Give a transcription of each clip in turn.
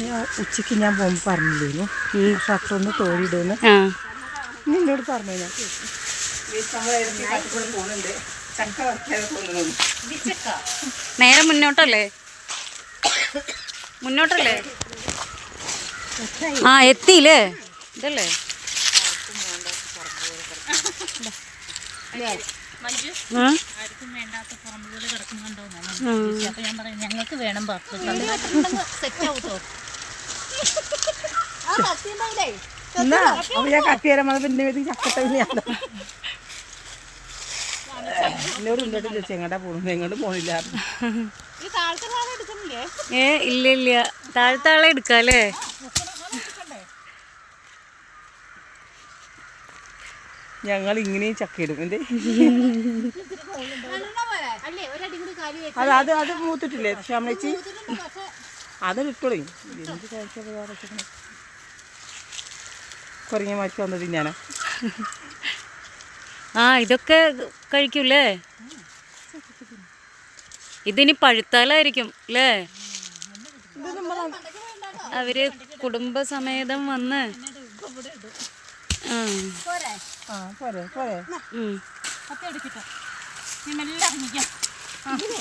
ഞാൻ ഉച്ചയ്ക്ക് ഞാൻ പോകുമ്പോൾ പറഞ്ഞില്ലേനു ഈ ഷട്ടർ ഒന്ന് തോരിയിടുമെന്ന് ആ. നിന്നോട് പറഞ്ഞു ഞാൻ നേരെ മുന്നോട്ടല്ലേ? മുന്നോട്ടല്ലേ? ആ എത്തിയില്ലേ? ഇതല്ലേ ആ? ആർക്കും വേണ്ടാത്ത പറമ്പുകൾ കിടക്കുന്നുണ്ടോ ഉം. അപ്പൊ ഞാൻ പറയും ഞങ്ങൾക്ക് വേണം ഞാൻ കത്തി തരാം. പിന്നെ എന്നോട് ഇങ്ങോട്ട് ചോദിച്ചു. എങ്ങോട്ടാ എങ്ങോട്ട് പോണില്ല. ഏ ഇല്ല ഇല്ല. താഴ്ത്താളെ എടുക്കാല്ലേ? ഞങ്ങൾ ഇങ്ങനെയും ചക്കയിടും. എന്തേ? അല്ലേ ഒരടി കൂടി കാലി അത് അത് അത് മൂത്തിട്ടില്ലേ ശ്യാമളേച്ചി? അത് ഇട്ടോളൂ. എന്ത് കുറഞ്ഞ മാറ്റി വന്നത് ഞാനാ. ആ ഇതൊക്കെ കഴിക്കൂലേ ഇതിനി പഴുത്താലായിരിക്കും അല്ലേ? അവർ കുടുംബസമേതം വന്ന് ആ. പോരെ പോരെ. എടുക്കട്ടോ ഞാൻ എല്ലാം കാട്ടുകൊണ്ട്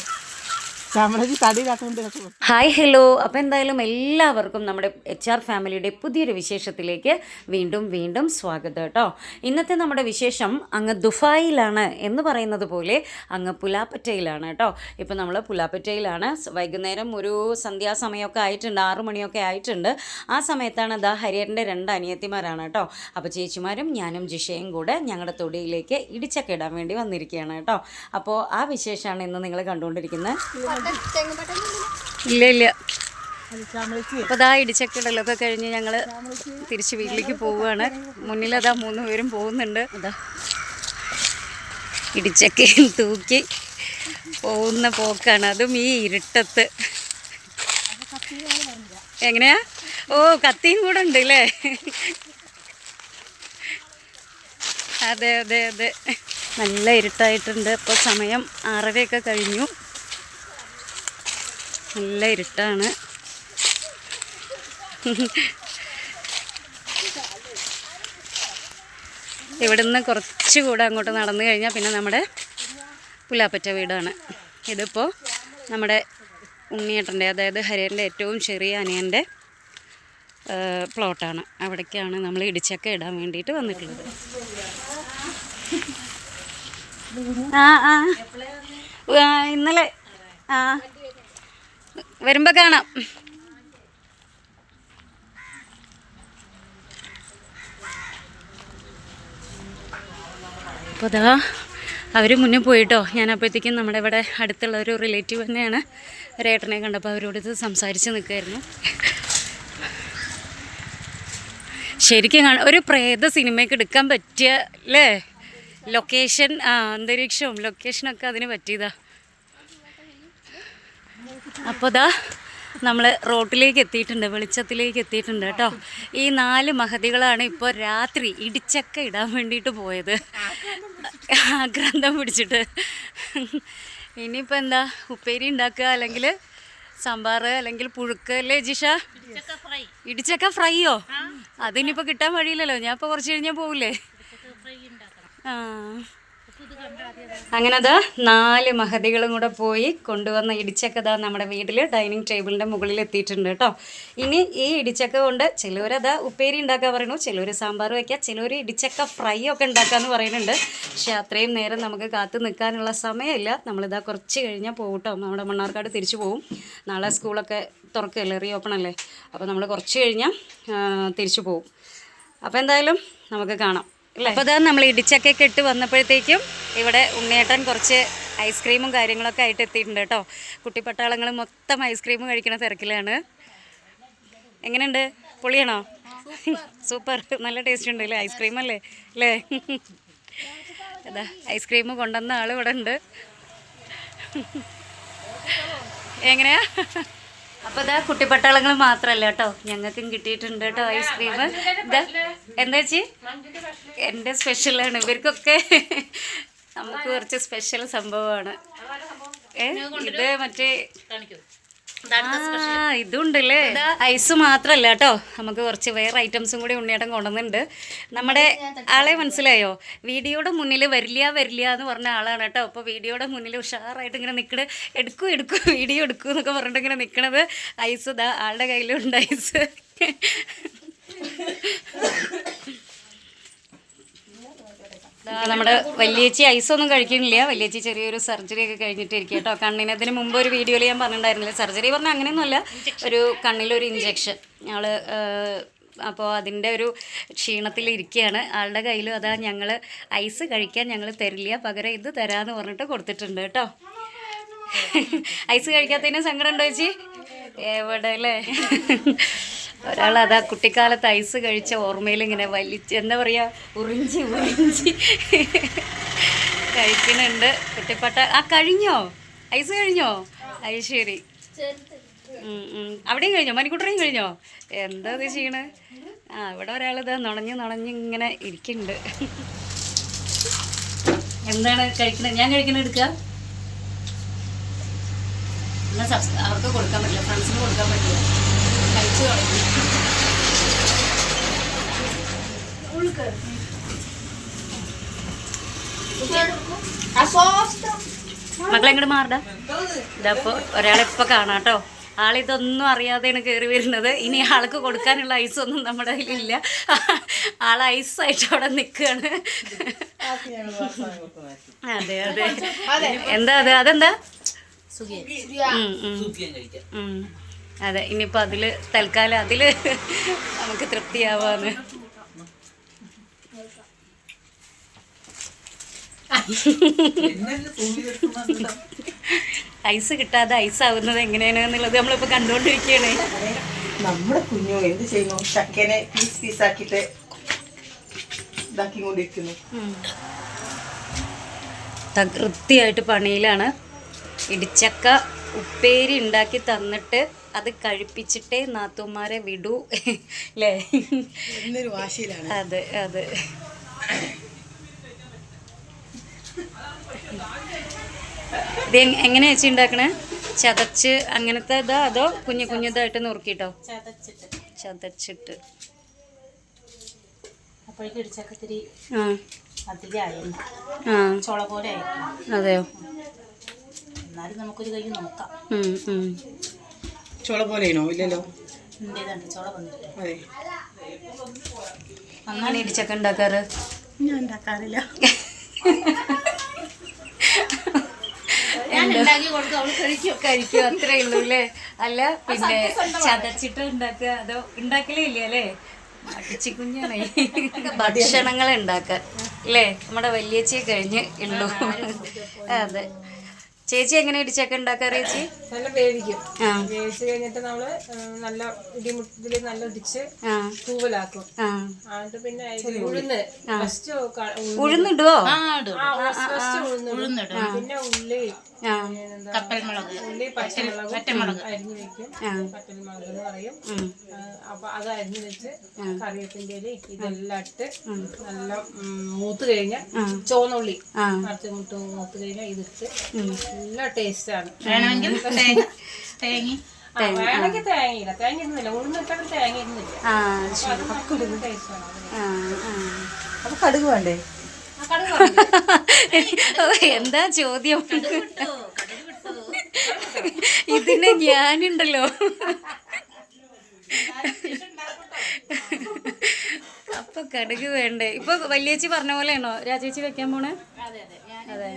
ഹായ് ഹലോ. അപ്പോൾ എന്തായാലും എല്ലാവർക്കും നമ്മുടെ എച്ച് ആർ ഫാമിലിയുടെ പുതിയൊരു വിശേഷത്തിലേക്ക് വീണ്ടും വീണ്ടും സ്വാഗതം കേട്ടോ. ഇന്നത്തെ നമ്മുടെ വിശേഷം അങ്ങ് ദുഫായിലാണ് എന്ന് പറയുന്നത് പോലെ അങ്ങ് പുലാപ്പറ്റയിലാണ് കേട്ടോ. ഇപ്പോൾ നമ്മൾ പുലാപ്പറ്റയിലാണ്. വൈകുന്നേരം ഒരു സന്ധ്യാസമയമൊക്കെ ആയിട്ടുണ്ട് ആറു മണിയൊക്കെ ആയിട്ടുണ്ട്. ആ സമയത്താണ് ദാ ഹരിയറിന്റെ രണ്ട് അനിയത്തിമാരാണ് കേട്ടോ. അപ്പോൾ ചേച്ചിമാരും ഞാനും ജിഷയും കൂടെ ഞങ്ങളുടെ തൊടിയിലേക്ക് ഇടിച്ചൊക്കെ ഇടാൻ വേണ്ടി വന്നിരിക്കുകയാണ് കേട്ടോ. അപ്പോൾ ആ വിശേഷമാണ് ഇന്ന് നിങ്ങൾ കണ്ടുകൊണ്ടിരിക്കുന്നത് ഇല്ല. ഇല്ല അപ്പൊ അപ്പോൾ അതാ ഇടിച്ചക്കടലൊക്കെ കഴിഞ്ഞ് ഞങ്ങൾ തിരിച്ച് വീട്ടിലേക്ക് പോവുകയാണ്. മുന്നിൽ അതാ മൂന്ന് പേരും പോകുന്നുണ്ട്. അതാ. ഇടിച്ചക്കയും തൂക്കി പോകുന്ന പോക്കാണ്. അതും ഈ ഇരുട്ടത്ത്. എങ്ങനെയാ? ഓ കത്തിയും കൂടെ ഉണ്ട് അല്ലേ അതെ അതെ അതെ. നല്ല ഇരുട്ടായിട്ടുണ്ട്. ഇപ്പോൾ സമയം ആറരയൊക്കെ കഴിഞ്ഞു. നല്ല ഇരുട്ടാണ്. ഇവിടുന്ന് കുറച്ചുകൂടെ അങ്ങോട്ട് നടന്നു കഴിഞ്ഞാൽ പിന്നെ നമ്മുടെ പുലാപ്പറ്റ വീടാണ്. ഇതിപ്പോൾ നമ്മുടെ ഉണ്ണിയേട്ടന്റെ അതായത് ഹരിയന്റെ ഏറ്റവും ചെറിയ അനിയന്റെ പ്ലോട്ടാണ്. അവിടേക്കാണ് നമ്മൾ ഇടിച്ചക്ക ഇടാൻ വേണ്ടിയിട്ട് വന്നിട്ടുള്ളത്. ആ. ആ ഇന്നലെ ആ. വരുമ്പോൾ കാണാം. അപ്പോൾ അതാ അവർ മുന്നേ പോയിട്ടോ. ഞാൻ അപ്പോഴത്തേക്കും നമ്മുടെ ഇവിടെ അടുത്തുള്ള ഒരു റിലേറ്റീവ് തന്നെയാണ്. ഒരേട്ടനെ കണ്ടപ്പോൾ അവരോട് ഇത് സംസാരിച്ച് നിൽക്കുമായിരുന്നു ശരിക്കും കാണാം ഒരു പ്രേത സിനിമയ്ക്ക് എടുക്കാൻ പറ്റിയ അല്ലേ? ലൊക്കേഷൻ അന്തരീക്ഷവും ലൊക്കേഷനൊക്കെ അതിന് പറ്റിയതാ. അപ്പോൾ ഇതാ നമ്മൾ റോട്ടിലേക്ക് എത്തിയിട്ടുണ്ട് വെളിച്ചത്തിലേക്ക് എത്തിയിട്ടുണ്ട് കേട്ടോ. ഈ നാല് മഹതികളാണ് ഇപ്പോൾ രാത്രി ഇടിച്ചക്ക ഇടാൻ വേണ്ടിയിട്ട് പോയത്. ഗ്രന്ഥം പിടിച്ചിട്ട്. ഇനിയിപ്പോൾ എന്താ ഉപ്പേരി ഉണ്ടാക്കുക അല്ലെങ്കിൽ സാമ്പാർ അല്ലെങ്കിൽ പുഴുക്ക് അല്ലേ ജിഷ? ഇടിച്ചക്ക ഫ്രൈയോ? അതിനിപ്പോൾ കിട്ടാൻ വഴിയില്ലല്ലോ. ഞാൻ ഇപ്പോൾ കുറച്ച് കഴിഞ്ഞാൽ പോവില്ലേ? ആ. അങ്ങനെ അത് നാല് മഹതികളും കൂടെ പോയി കൊണ്ടുവന്ന ഇടിച്ചക്ക ദാ നമ്മുടെ വീട്ടിൽ ഡൈനിങ് ടേബിളിന്റെ മുകളിൽ എത്തിയിട്ടുണ്ട് കേട്ടോ ഇനി ഈ ഇടിച്ചക്ക കൊണ്ട് ചിലവരത് ഉപ്പേരി ഉണ്ടാക്കാൻ പറയുന്നു ചിലവർ സാമ്പാർ വയ്ക്കുക ചിലവർ ഇടിച്ചക്ക ഫ്രൈ ഒക്കെ ഉണ്ടാക്കാമെന്ന് പറയുന്നുണ്ട്. പക്ഷെ അത്രയും നേരം നമുക്ക് കാത്തു നിൽക്കാനുള്ള സമയമില്ല. നമ്മളിതാ കുറച്ച് കഴിഞ്ഞാൽ പോകും നമ്മുടെ മണ്ണാർക്കാട് തിരിച്ചു പോകും നാളെ സ്കൂളൊക്കെ തുറക്കുകയല്ലേ റീ ഓപ്പൺ അല്ലേ? അപ്പോൾ നമ്മൾ കുറച്ച് കഴിഞ്ഞാൽ തിരിച്ചു പോകും അപ്പോൾ എന്തായാലും നമുക്ക് കാണാം. അപ്പോൾ ഇതാ നമ്മൾ ഇടിച്ചൊക്കെ കെട്ട് വന്നപ്പോഴത്തേക്കും ഇവിടെ ഉണ്ണിയേട്ടൻ കുറച്ച് ഐസ്ക്രീമും കാര്യങ്ങളൊക്കെ ആയിട്ട് എത്തിയിട്ടുണ്ട് കേട്ടോ. കുട്ടിപ്പട്ടാളങ്ങൾ മൊത്തം ഐസ്ക്രീം കഴിക്കുന്ന തിരക്കിലാണ്. എങ്ങനെയുണ്ട്? പൊളിയാണോ? സൂപ്പർ. നല്ല ടേസ്റ്റ് ഉണ്ട് അല്ലേ? ഐസ്ക്രീം അല്ലേ? അല്ലേ? അതാ ഐസ്ക്രീം കൊണ്ടുവന്ന ആൾ ഇവിടെ ഉണ്ട്. എങ്ങനെയാ? അപ്പോൾ ഇതാ കുട്ടിപ്പട്ടാളങ്ങൾ മാത്രമല്ല കേട്ടോ. ഞങ്ങൾക്കും കിട്ടിയിട്ടുണ്ട് കേട്ടോ ഐസ്ക്രീം. ഇതാ എന്താ വെച്ചി എന്റെ സ്പെഷ്യലാണ് ഇവർക്കൊക്കെ നമുക്ക് കുറച്ച് സ്പെഷ്യൽ സംഭവമാണ്. ഏ ഇത് മറ്റേ ഇതുണ്ടല്ലേ? ഐസ് മാത്രല്ല കേട്ടോ. നമുക്ക് കുറച്ച് വേറെ ഐറ്റംസും കൂടി ഉണ്ണിയേട്ടൻ കൊണ്ടുവന്നിട്ടുണ്ട്. നമ്മുടെ ആളെ മനസ്സിലായോ? വീഡിയോയുടെ മുന്നിൽ വരില്ല വരില്ല എന്ന് പറഞ്ഞ ആളാണ് കേട്ടോ. അപ്പോൾ വീഡിയോയുടെ മുന്നിൽ ഉഷാറായിട്ട് ഇങ്ങനെ നിൽക്കണ എടുക്കൂ എടുക്കൂ വീഡിയോ എടുക്കൂ എന്നൊക്കെ പറഞ്ഞിട്ട് ഇങ്ങനെ നിൽക്കണത് ഐസ് ഇതാ ആളുടെ കയ്യിലുണ്ട് ഐസ്. നമ്മുടെ വലിയേച്ചി ഒന്നും കഴിക്കുന്നില്ല. വലിയച്ചി ചെറിയൊരു സർജറി ഒക്കെ കഴിഞ്ഞിട്ടിരിക്കുക കേട്ടോ കണ്ണിന് അതിന് മുമ്പ് ഒരു വീഡിയോയിൽ ഞാൻ പറഞ്ഞിട്ടുണ്ടായിരുന്നില്ല? സർജറി പറഞ്ഞാൽ അങ്ങനെയൊന്നുമല്ല. ഒരു കണ്ണിലൊരു ഇഞ്ചെക്ഷൻ ഞങ്ങൾ അപ്പോൾ അതിന്റെ ഒരു ക്ഷീണത്തിലിരിക്കുകയാണ് ആളുടെ കയ്യിലും അതാ ഞങ്ങൾ ഐസ് കഴിക്കാൻ ഞങ്ങൾ തരില്ല. പകരം ഇത് തരാമെന്ന് പറഞ്ഞിട്ട് കൊടുത്തിട്ടുണ്ട് കേട്ടോ. ഐസ് കഴിക്കാത്തതിന് സങ്കടം ഉണ്ടോ ചേച്ചി? എവിടെ അല്ലേ ഒരാൾ അതാ കുട്ടിക്കാലത്ത് ഐസ് കഴിച്ച ഓർമ്മയിൽ ഇങ്ങനെ വലിച്ച് എന്താ പറയുക ഉറിഞ്ചി ഉറിഞ്ചി കഴിക്കുന്നുണ്ട് കുട്ടിപ്പട്ട. ആ കഴിഞ്ഞോ? ഐസ് കഴിഞ്ഞോ? ഐശ്വരി. അവിടെയും കഴിഞ്ഞോ? മണിക്കുട്ടറയും കഴിഞ്ഞോ? എന്താ ഇത് ചെയ്യണേ? ആ ഇവിടെ ഒരാളിത് നുണഞ്ഞ് നുണഞ്ഞ് ഇങ്ങനെ ഇരിക്കുന്നുണ്ട്. എന്താണ് കഴിക്കുന്നത് ഞാൻ കഴിക്കണ എടുക്കുക അവർക്ക് കൊടുക്കാൻ പറ്റില്ല. ഫ്രണ്ട്സിന് കൊടുക്കാൻ പറ്റില്ല. കഴിച്ചു തുടങ്ങി. മക്കളെങ്ങോട്ട് മാറടാ. ഇതപ്പോ ഒരാളിപ്പോൾ കാണാട്ടോ ആളിതൊന്നും അറിയാതെയാണ് കയറി വരുന്നത്. ഇനി ആൾക്ക് കൊടുക്കാനുള്ള ഐസ് ഒന്നും നമ്മുടെ കയ്യിലില്ല. ആൾ ഐസ് ആയിട്ട് അവിടെ നിൽക്കുകയാണ് അതെ അതെ. എന്താ അത്? അതെന്താ? സുഖിയൻ. ഉം, ഉം. ഉം. അതെ ഇനിയിപ്പോൾ അതിൽ തൽക്കാലം അതിൽ നമുക്ക് തൃപ്തിയാവാന്ന്. ഐസ് കിട്ടാതെ ഐസ് ആവുന്നത് എങ്ങനെയാണെന്നുള്ളത് നമ്മളിപ്പോൾ കണ്ടുകൊണ്ടിരിക്കുകയാണ് നമ്മുടെ കുഞ്ഞു എന്ത് ചെയ്യുന്നു? ചക്കനെ പീസ് പീസാക്കിയിട്ട് ഇതാക്കിക്കൊണ്ടിരിക്കുന്നു. കൃത്യമായിട്ട് പണിയിലാണ്. ഇടിച്ചക്ക ഉപ്പേരി ഉണ്ടാക്കി തന്നിട്ട് അത് കഴിപ്പിച്ചിട്ടേ നാത്തുമാരെ വിടൂ. അല്ലേ അതെ അതെ. ഇത് എങ്ങനെ എങ്ങനെയാ ചേച്ചി ഉണ്ടാക്കണേ? ചതച്ച് അങ്ങനത്തെ ഇതാ അതോ കുഞ്ഞു കുഞ്ഞുതായിട്ട് നുറുക്കിട്ടോ ചതച്ചിട്ട്. അതെയോ. ചോള പോലെയാണോ? ഇല്ലല്ലോ. അങ്ങനെ ഇടിച്ചക്ക ഉണ്ടാക്കാറ്? ഞാൻ ഉണ്ടാക്കാറില്ല ഞാൻ ഉണ്ടാക്കി കൊടുക്കും അവൾ കഴിക്കും അത്രേ ഉള്ളൂ അല്ലേ അല്ല പിന്നെ ചതച്ചിട്ട് ഉണ്ടാക്കുക. അതോ ഉണ്ടാക്കലേ ഇല്ല അല്ലേ കുഞ്ഞാണേ. ഭക്ഷണങ്ങൾ ഉണ്ടാക്കാൻ അല്ലേ നമ്മുടെ വലിയച്ചേ കഴിഞ്ഞ് ഉള്ളൂ. അതെ. ചേച്ചി എങ്ങനെ ഇടിച്ചൊക്കെ ഉണ്ടാക്കാറ് ചേച്ചി നല്ല വേവിക്കും. ആ. വേവിച്ച് കഴിഞ്ഞിട്ട് നമ്മൾ നല്ല ഇടിമുട്ടിൽ നല്ല ഇടിച്ച് തൂവലാക്കും. ആ. എന്നിട്ട് പിന്നെ ഉഴുന്ന്. ഫസ്റ്റ് ഉഴുന്നിടുവോ? ഫസ്റ്റ് ഉഴുന്നിടും. പിന്നെ ഉള്ളി. കപ്പൽമുളക് കപ്പൽ മുളക്. ഉള്ളി പച്ചമുളക് പച്ചമുളക് അരിഞ്ഞു വെക്കും. പച്ചമുളക് എന്ന് പറയും. അപ്പൊ അത് അരിഞ്ഞു വെച്ച് കറിവേപ്പിന്റെ ഇതെല്ലാം ഇട്ട് നല്ല മൂത്ത് കഴിഞ്ഞ ചോന്നുള്ളി കുറച്ച് മൂത്ത് മൂത്ത് കഴിഞ്ഞാൽ ഇതിട്ട് നല്ല ടേസ്റ്റ് ആണ്. വേണമെങ്കിൽ തേങ്ങ തേങ്ങ. വേണമെങ്കിൽ തേങ്ങയില്ല തേങ്ങ ഇരുന്നില്ല ഉഴുന്നിട്ടൊക്കെ തേങ്ങ ഇരുന്നില്ല അപ്പൊ കടുക് വേണ്ടേ? എന്താ ചോദ്യം? ഇതിന് ഞാനുണ്ടല്ലോ. അപ്പൊ കടുക് വേണ്ടേ? ഇപ്പൊ വലിയച്ചി പറഞ്ഞ പോലെയാണോ? രാജേച്ചി വെക്കാൻ പോണേ? അതെ.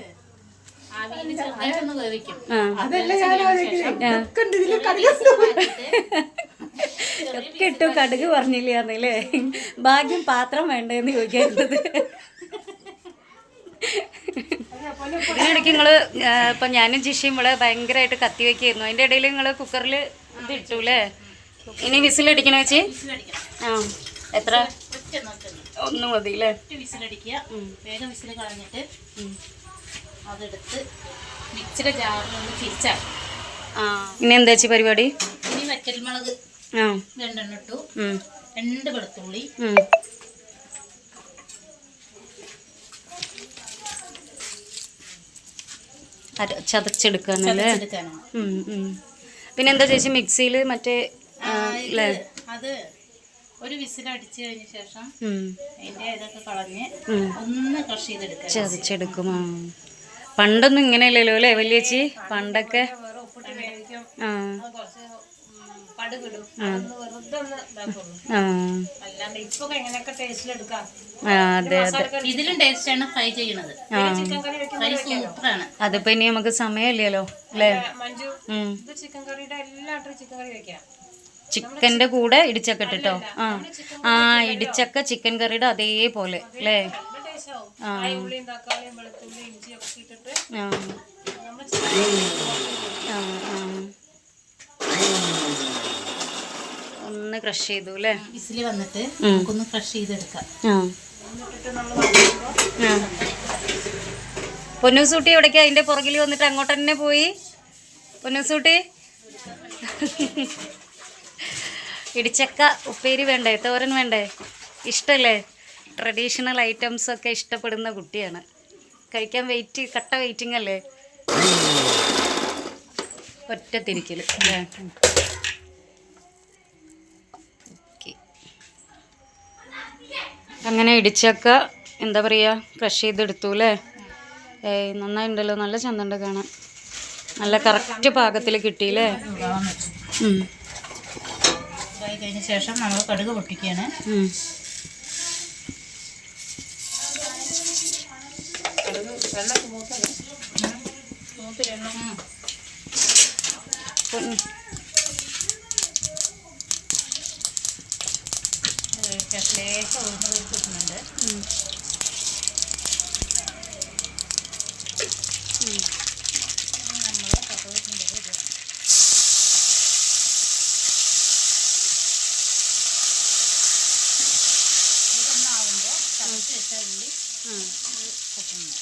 ഒക്കെ ഇട്ടു കടുക് പറഞ്ഞില്ലേ ഭാഗ്യം പാത്രം വേണ്ടെന്ന് ചോദിക്കുന്നത് ഇതിനിടയ്ക്ക് നിങ്ങൾ ആ, ഇപ്പൊ ഞാനും ജിഷയും ഇവിടെ ഭയങ്കരമായിട്ട് കത്തി വെക്കായിരുന്നു. അതിന്റെ ഇടയിൽ നിങ്ങൾ കുക്കറിൽ ഇത് ഇട്ടു അല്ലേ? ഇനി വിസിലടിക്കണ വെച്ച് ചേച്ചി ആ. എത്ര? ഒന്ന് മതി അല്ലേ? വിസിലടിക്കുക. വേഗം വിസിൽ കളഞ്ഞിട്ട് അതെടുത്ത് മിക്സിയുടെ ജാറിൽ ഒന്ന് തിരിച്ചാക്കും ഇനി എന്താ ചേച്ചി പരിപാടി? ഇനി വറ്റൽമുളക് രണ്ടെണ്ണം ഇട്ടു. രണ്ട് വെളുത്തുള്ളി. ചതച്ചെടുക്കാനല്ലേ? ഉം. പിന്നെന്താ ചേച്ചി മിക്സിയിൽ മറ്റേ അത് ഒരു വിസിൽ അടിച്ചു കഴിഞ്ഞ ശേഷം അതിന്റെ ഇതൊക്കെ കളഞ്ഞ്. ഒന്ന് ക്രഷ് ചെയ്തെടുക്കാം ചതച്ചെടുക്കും ആ ഇങ്ങനെ അല്ലല്ലോ അല്ലേ വലിയേച്ചി പണ്ടൊക്കെ ആ. അതിപ്പോ ഇനി നമുക്ക് സമയമില്ലല്ലോ അല്ലേ മഞ്ജു ഇത് ചിക്കൻ കറിയുടെ എല്ലാട്ടും ചിക്കൻ കറി വെക്കാം. ചിക്കന്റെ കൂടെ ഇടിച്ചക്ക ഇട്ടിട്ടോ? ആ. ആ ഇടിച്ചക്ക ചിക്കൻ കറിയുടെ അതേപോലെ അല്ലേ? ഉള്ളിയും തക്കാളിയും ഇട്ടിട്ട് നമ്മൾ. ഒന്ന് ക്രഷ് ചെയ്തു അല്ലേ? ഇസിലി വന്നിട്ട് നമുക്കൊന്ന് ക്രഷ് ചെയ്തെടുക്കാം. പൊന്നൂസൂട്ടി എവിടേക്കാ? അതിന്റെ പുറകിൽ വന്നിട്ട് അങ്ങോട്ട് തന്നെ പോയി. പൊന്നൂസൂട്ടി. ഇടിച്ചക്ക ഉപ്പേരി വേണ്ടേ? തോരൻ വേണ്ടേ? ഇഷ്ടല്ലേ? ട്രഡീഷണൽ ഐറ്റംസ് ഒക്കെ ഇഷ്ടപ്പെടുന്ന കുട്ടിയാണ്. കഴിക്കാൻ വെയിറ്റ് കട്ട വെയിറ്റിംഗ് അല്ലേ? ഒറ്റ തിരിക്കൽ അല്ലേ അങ്ങനെ ഇടിച്ചക്ക എന്താ പറയുക ക്രഷ് ചെയ്തെടുത്തു അല്ലേ? ഏയ് നന്നായിട്ടുണ്ടല്ലോ നല്ല ചന്തണ്ട് കാണാൻ. നല്ല കറക്റ്റ് പാകത്തിൽ കിട്ടിയില്ലേ ശേഷം നമ്മൾ കടുക് പൊട്ടിക്കുകയാണ്. ഉം. ഉം. ഉം. ശേഷം ഉഴുന്ന് പരിപ്പ് ഇടുന്നുണ്ട് നമ്മൾ കപ്പവറ്റിന്റെ ഇത് ഇതൊന്നാവുമ്പോൾ ചതച്ച് വെച്ച ഉള്ളി ഉം. കൊട്ടുന്നു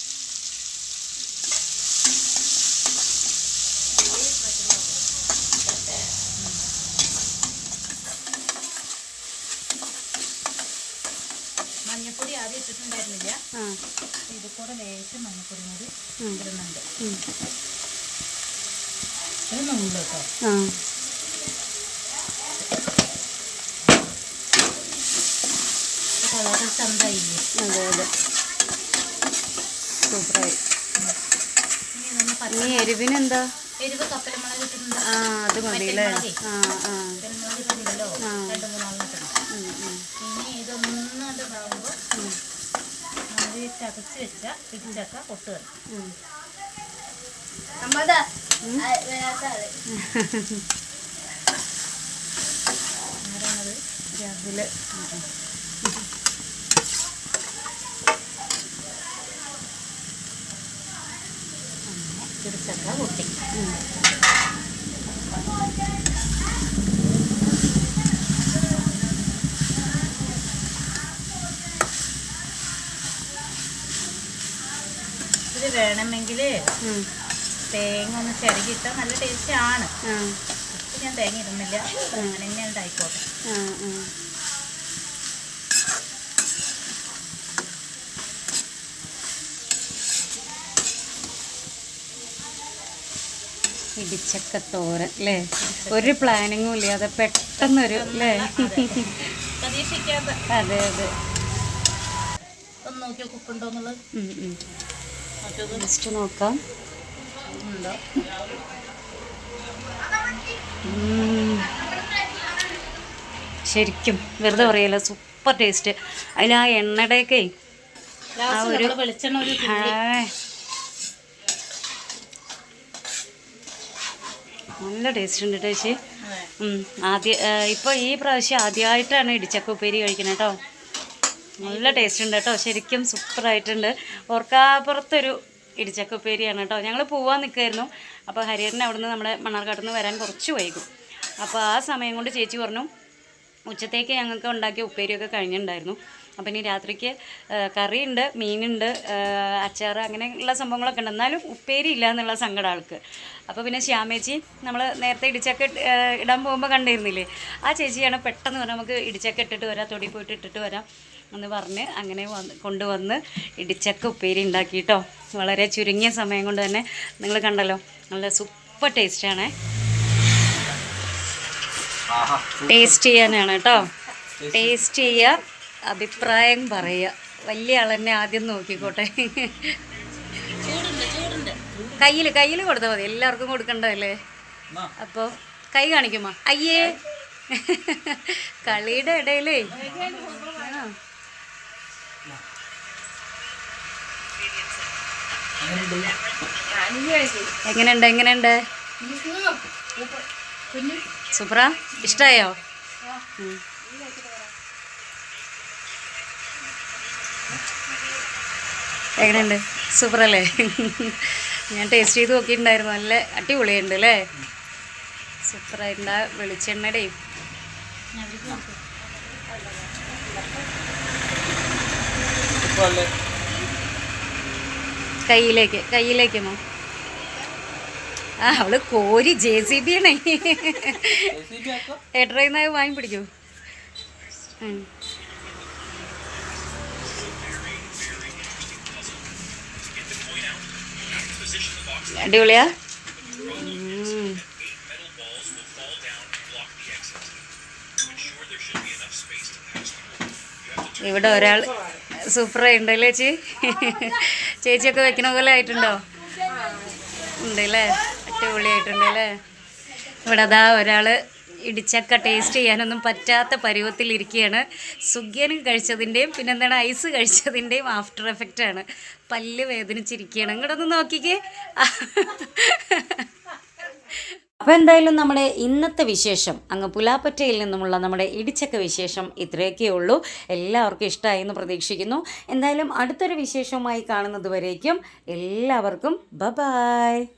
മഞ്ഞപ്പൊടി ആദ്യം ഇട്ടിട്ടുണ്ടായിരുന്നില്ല ആ ഇത് കൂടെ ലേശം മഞ്ഞപ്പൊടി കൂടി. ഇടുന്നുണ്ട്. ഇത് നുള്ളു കേട്ടോ. ആ. കളറ് ചന്തായില്ലേ അതെ അതെ. സൂപ്പറായി. ഇനി എരിവിന് എന്താ എരിവ് കപ്പലമുളക് ആ അത് മതി അല്ലേ ആ ആ. രണ്ട് മൂന്നാളെണ്ണം ഈ ചതച്ച് വെച്ച ഇടിച്ചക്ക കൊട്ടുക ഉം. ആരാണത്? രാവിലെ. ഇടിച്ചക്ക കൊട്ടി. വേണമെങ്കിൽ തേങ്ങ ഒന്ന് ചിരകിയിട്ടാൽ നല്ല ടേസ്റ്റ് ആണ് ഞാൻ തേങ്ങ ഇടുന്നില്ല. അങ്ങനെ തന്നെ ഉണ്ടായിക്കോട്ടെ. ഇടിച്ചക്ക തോരൻ അല്ലേ ഒരു പ്ലാനിങ്ങും ഇല്ലാതെ പെട്ടെന്നൊരു അല്ലേ അതെ. അതെ ഒന്ന് നോക്കിയാൽ ഉപ്പുണ്ടോ എന്നുള്ളത്? ജസ്റ്റ് നോക്കാം. ശരിക്കും വെറുതെ പറയല്ല സൂപ്പർ ടേസ്റ്റ് അതിൽ ആ എണ്ണയുടെയൊക്കെ ആ ഒരു നല്ല ടേസ്റ്റ് ഉണ്ട് ടേച്ചി ചേച്ചി. ആദ്യ ഇപ്പോൾ ഈ പ്രാവശ്യം ആദ്യമായിട്ടാണ് ഇടിച്ചക്ക ഉപ്പേരി കഴിക്കുന്നത് കേട്ടോ. നല്ല ടേസ്റ്റ് ഉണ്ട് കേട്ടോ. ശരിക്കും സൂപ്പറായിട്ടുണ്ട് ഓർക്കാപ്പുറത്തൊരു ഇടിച്ചക്ക ഉപ്പേരിയാണ് കേട്ടോ. ഞങ്ങൾ പോവാൻ നിൽക്കുമായിരുന്നു അപ്പോൾ ഹരിഹരൻ അവിടുന്ന് നമ്മുടെ മണ്ണാർക്കാട്ടിൽ നിന്ന് വരാൻ കുറച്ച് വൈകും. അപ്പോൾ ആ സമയം കൊണ്ട് ചേച്ചി പറഞ്ഞു ഉച്ചത്തേക്ക് ഞങ്ങൾക്ക് ഉണ്ടാക്കിയ ഉപ്പേരിയൊക്കെ കഴിഞ്ഞിട്ടുണ്ടായിരുന്നു. അപ്പം ഇനി രാത്രിക്ക് കറിയുണ്ട് മീനുണ്ട് അച്ചാർ അങ്ങനെയുള്ള സംഭവങ്ങളൊക്കെ ഉണ്ട്. എന്നാലും ഉപ്പേരി ഇല്ല എന്നുള്ള സങ്കടം ആൾക്ക്. അപ്പോൾ പിന്നെ ശ്യാമേച്ചി നമ്മൾ നേരത്തെ ഇടിച്ചക്ക ഇടാൻ പോകുമ്പോൾ കണ്ടിരുന്നില്ലേ? ആ ചേച്ചിയാണ് പെട്ടെന്ന് പറഞ്ഞാൽ നമുക്ക് ഇടിച്ചക്ക ഇട്ടിട്ട് വരാം തൊടി പോയിട്ട് ഇട്ടിട്ട് വരാം എന്ന് പറഞ്ഞ് അങ്ങനെ വന്ന് കൊണ്ടുവന്ന് ഇടിച്ചക്ക ഉപ്പേരി ഉണ്ടാക്കി കേട്ടോ വളരെ ചുരുങ്ങിയ സമയം കൊണ്ട് തന്നെ നിങ്ങൾ കണ്ടല്ലോ നല്ല സൂപ്പർ ടേസ്റ്റാണ് ടേസ്റ്റ് ചെയ്യാനാണ് കേട്ടോ. ടേസ്റ്റ് ചെയ്യുക അഭിപ്രായം പറയുക. വലിയ ആളെന്നെ ആദ്യം നോക്കിക്കോട്ടെ. ചൂടുണ്ട് ചൂടുണ്ട് കയ്യിൽ കയ്യിൽ കൊടുത്താൽ മതി. എല്ലാവർക്കും കൊടുക്കണ്ടല്ലേ അപ്പോൾ കൈ കാണിക്കുമോ? അയ്യേ. കളിയുടെ ഇടയിലേ. എങ്ങനെയുണ്ട് എങ്ങനെയുണ്ട്? സുപ്ര ഇഷ്ടായോ? എങ്ങനെയുണ്ട്? സൂപ്പറല്ലേ? ഞാൻ ടേസ്റ്റ് ചെയ്ത് നോക്കിയിട്ടുണ്ടായിരുന്നു. നല്ല അടിപൊളിയുണ്ട് അല്ലേ? സൂപ്പറായിട്ടുണ്ട് ആ വെളിച്ചെണ്ണയുടെ. കയ്യിലേക്ക് കയ്യിലേക്കുമോ ആ അവൾ കോരി ജെ സി ബി ആണേ. എട്രൈന്നായി വാങ്ങി പിടിക്കൂ അടിപൊളിയാ. ഇവിടെ ഒരാൾ സൂപ്പർ സൂപ്പറായിട്ടുണ്ട് അല്ലേ ചേച്ചി? ചേച്ചിയൊക്കെ വെക്കണ പോലെ ആയിട്ടുണ്ടോ? ഉണ്ടല്ലേ? അടിപൊളിയായിട്ടുണ്ടല്ലേ ഇവിടെ അതാ ഒരാൾ ഇടിച്ചക്ക ടേസ്റ്റ് ചെയ്യാനൊന്നും പറ്റാത്ത പരുവത്തിലിരിക്കുകയാണ് സുഗ്യനും കഴിച്ചതിന്റെയും പിന്നെ എന്താണ് ഐസ് കഴിച്ചതിന്റെയും ആഫ്റ്റർ എഫക്റ്റ് ആണ്. പല്ല് വേദനിച്ചിരിക്കുകയാണ്. ഇങ്ങോട്ടൊന്ന് നോക്കിക്കേ. അപ്പോൾ എന്തായാലും നമ്മുടെ ഇന്നത്തെ വിശേഷം അങ്ങ് പുലാപ്പറ്റയിൽ നിന്നുമുള്ള നമ്മുടെ ഇടിച്ചക്ക വിശേഷം ഇത്രയൊക്കെ ഉള്ളൂ. എല്ലാവർക്കും ഇഷ്ടമായി എന്ന് പ്രതീക്ഷിക്കുന്നു. എന്തായാലും അടുത്തൊരു വിശേഷവുമായി കാണുന്നത് വരേക്കും. എല്ലാവർക്കും ബ ബായ്